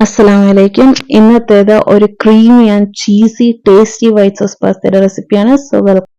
അസ്സലാം വലൈക്കും ഇന്നത്തേത് ഒരു creamy and cheesy tasty white sauce പാസ്തയുടെ റെസിപ്പിയാണ് സോ വെൽക്കം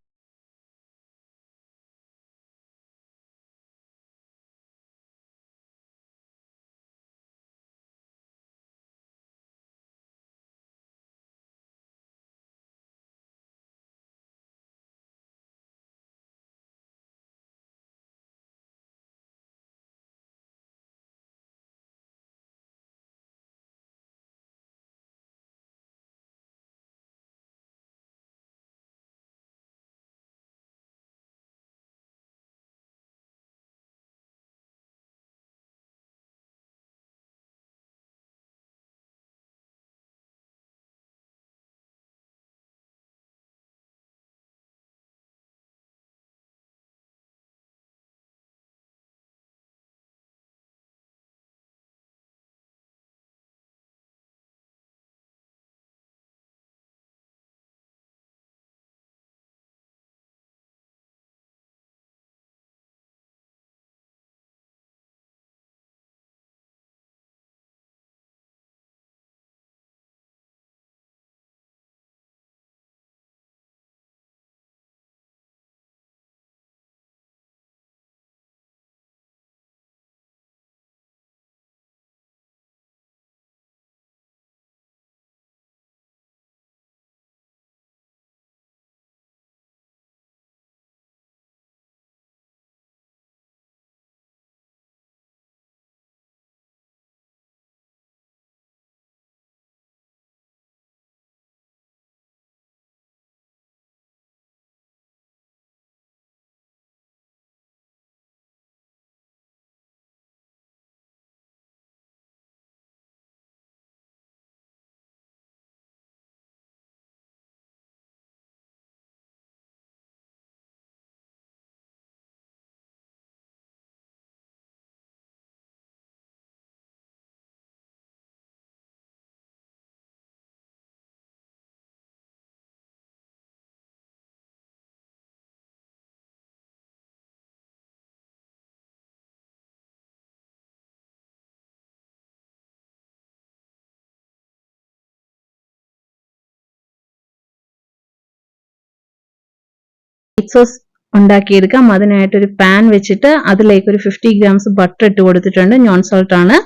വൈറ്റ് സോസ് ഉണ്ടാക്കിയെടുക്കാം. അതിനായിട്ട് ഒരു പാൻ വെച്ചിട്ട് അതിലേക്ക് ഒരു ഫിഫ്റ്റി ഗ്രാംസ് ബട്ടർ ഇട്ട് കൊടുത്തിട്ടുണ്ട്. നോൺ സോൾട്ട് ആണ്.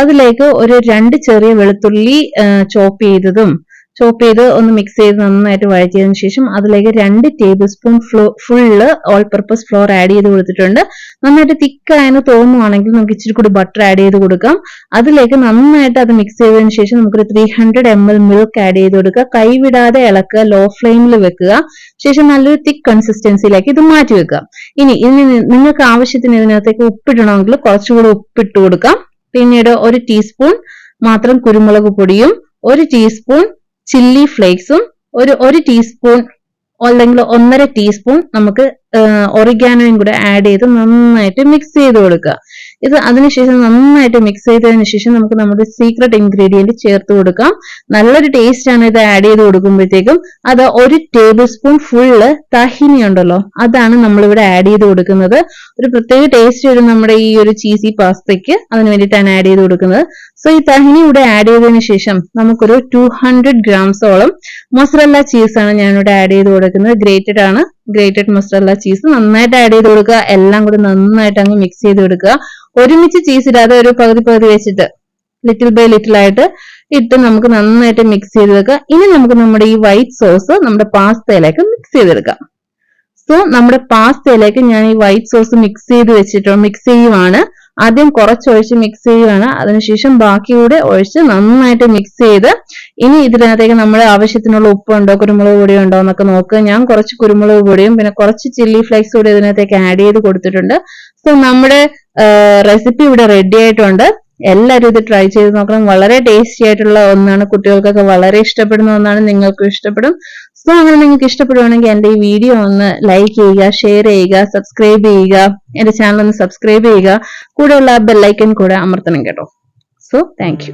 അതിലേക്ക് ഒരു രണ്ട് ചെറിയ വെളുത്തുള്ളി ചോപ്പ് ചെയ്തതും ചോപ്പ് ചെയ്ത് ഒന്ന് മിക്സ് ചെയ്ത് നന്നായിട്ട് വഴറ്റിയതിനു ശേഷം അതിലേക്ക് രണ്ട് table spoon flow full all purpose flour add ചെയ്ത് കൊടുത്തിട്ടുണ്ട്. നന്നായിട്ട് തിക്കായെന്ന് തോന്നുവാണെങ്കിൽ നമുക്ക് ഇച്ചിരി കൂടി ബട്ടർ ആഡ് ചെയ്ത് കൊടുക്കാം. അതിലേക്ക് നന്നായിട്ട് അത് മിക്സ് ചെയ്തതിനു ശേഷം നമുക്കൊരു three hundred M L milk add ചെയ്ത് കൊടുക്കുക. കൈവിടാതെ ഇളക്കുക ലോ ഫ്ലെയിമിൽ വെക്കുക. ശേഷം നല്ലൊരു തിക്ക് കൺസിസ്റ്റൻസിയിലേക്ക് ഇത് മാറ്റി വെക്കുക. ഇനി ഇനി നിങ്ങൾക്ക് ആവശ്യത്തിന് ഇതിനകത്തേക്ക് ഉപ്പിടണമെങ്കിൽ കുറച്ചുകൂടി ഉപ്പിട്ട് കൊടുക്കാം. പിന്നീട് ഒരു ടീസ്പൂൺ മാത്രം കുരുമുളക് പൊടിയും ഒരു ടീസ്പൂൺ ചില്ലി ഫ്ലേക്സും ഒരു ഒരു ടീസ്പൂൺ അല്ലെങ്കിൽ ഒന്നര ടീസ്പൂൺ നമുക്ക് ഒറിഗാനോയും കൂടെ ആഡ് ചെയ്ത് നന്നായിട്ട് മിക്സ് ചെയ്ത് കൊടുക്കുക. ഇത് അതിനുശേഷം നന്നായിട്ട് മിക്സ് ചെയ്തതിന് ശേഷം നമുക്ക് നമ്മുടെ സീക്രട്ട് ഇൻഗ്രീഡിയന്റ് ചേർത്ത് കൊടുക്കാം. നല്ലൊരു ടേസ്റ്റ് ആണ് ഇത് ആഡ് ചെയ്ത് കൊടുക്കുമ്പോഴത്തേക്കും. അത് ഒരു ടേബിൾ സ്പൂൺ ഫുള്ള് തഹിനി ഉണ്ടല്ലോ അതാണ് നമ്മളിവിടെ ആഡ് ചെയ്ത് കൊടുക്കുന്നത്. ഒരു പ്രത്യേക ടേസ്റ്റ് വരും നമ്മുടെ ഈ ഒരു ചീസി പാസ്തയ്ക്ക് അതിന് വേണ്ടിയിട്ടാണ് ആഡ് ചെയ്ത് കൊടുക്കുന്നത്. സോ ഈ തഹിനി ഇവിടെ ആഡ് ചെയ്തതിന് ശേഷം നമുക്കൊരു ടു ഹൺഡ്രഡ് ഗ്രാംസോളം മൊസറല്ല ചീസാണ് ഞാനിവിടെ ആഡ് ചെയ്ത് കൊടുക്കുന്നത്. ഗ്രേറ്റഡ് ആണ്. ഗ്രേറ്റഡ് മൊസറല്ല ചീസ് നന്നായിട്ട് ആഡ് ചെയ്ത് കൊടുക്കുക. എല്ലാം കൂടി നന്നായിട്ട് അങ്ങ് മിക്സ് ചെയ്ത് കൊടുക്കുക. ഒരുമിച്ച് ചീസ് ഇടാതെ ഒരു പകുതി പകുതി വെച്ചിട്ട് ലിറ്റിൽ ബൈ ലിറ്റിൽ ആയിട്ട് ഇട്ട് നമുക്ക് നന്നായിട്ട് മിക്സ് ചെയ്ത് വെക്കുക. ഇനി നമുക്ക് നമ്മുടെ ഈ വൈറ്റ് സോസ് നമ്മുടെ പാസ്തയിലേക്ക് മിക്സ് ചെയ്തെടുക്കാം സോ നമ്മുടെ പാസ്തയിലേക്ക് ഞാൻ ഈ വൈറ്റ് സോസ് മിക്സ് ചെയ്ത് വെച്ചിട്ടോ മിക്സ് ചെയ്യുവാണ്. ആദ്യം കുറച്ച് കുറച്ചൊഴിച്ച് മിക്സ് ചെയ്യുകയാണ് അതിനുശേഷം ബാക്കി കൂടെ ഒഴിച്ച് നന്നായിട്ട് മിക്സ് ചെയ്ത് ഇനി ഇതിനകത്തേക്ക് നമ്മൾ ആവശ്യത്തിനുള്ള ഉപ്പുണ്ടോ കുരുമുളക് പൊടിയോ ഉണ്ടോ എന്നൊക്കെ നോക്കുക ഞാൻ കുറച്ച് കുരുമുളക് പൊടിയും പിന്നെ കുറച്ച് ചില്ലി ഫ്ലേക്സ് കൂടി ഇതിനകത്തേക്ക് ആഡ് ചെയ്ത് കൊടുത്തിട്ടുണ്ട്. സോ നമ്മുടെ റെസിപ്പി ഇവിടെ റെഡി ആയിട്ടുണ്ട്. എല്ലാവരും ഇത് ട്രൈ ചെയ്ത് നോക്കണം. വളരെ ടേസ്റ്റി ആയിട്ടുള്ള ഒന്നാണ്. കുട്ടികൾക്കൊക്കെ വളരെ ഇഷ്ടപ്പെടുന്ന ഒന്നാണ്. നിങ്ങൾക്കും ഇഷ്ടപ്പെടും. സോ അങ്ങനെ നിങ്ങൾക്ക് ഇഷ്ടപ്പെടുവാണെങ്കിൽ എന്റെ ഈ വീഡിയോ ഒന്ന് ലൈക്ക് ചെയ്യുക ഷെയർ ചെയ്യുക സബ്സ്ക്രൈബ് ചെയ്യുക എന്റെ ചാനൽ ഒന്ന് സബ്സ്ക്രൈബ് ചെയ്യുക. കൂടെയുള്ള ബെല്ലൈക്കൻ കൂടെ അമർത്തണം കേട്ടോ. So thank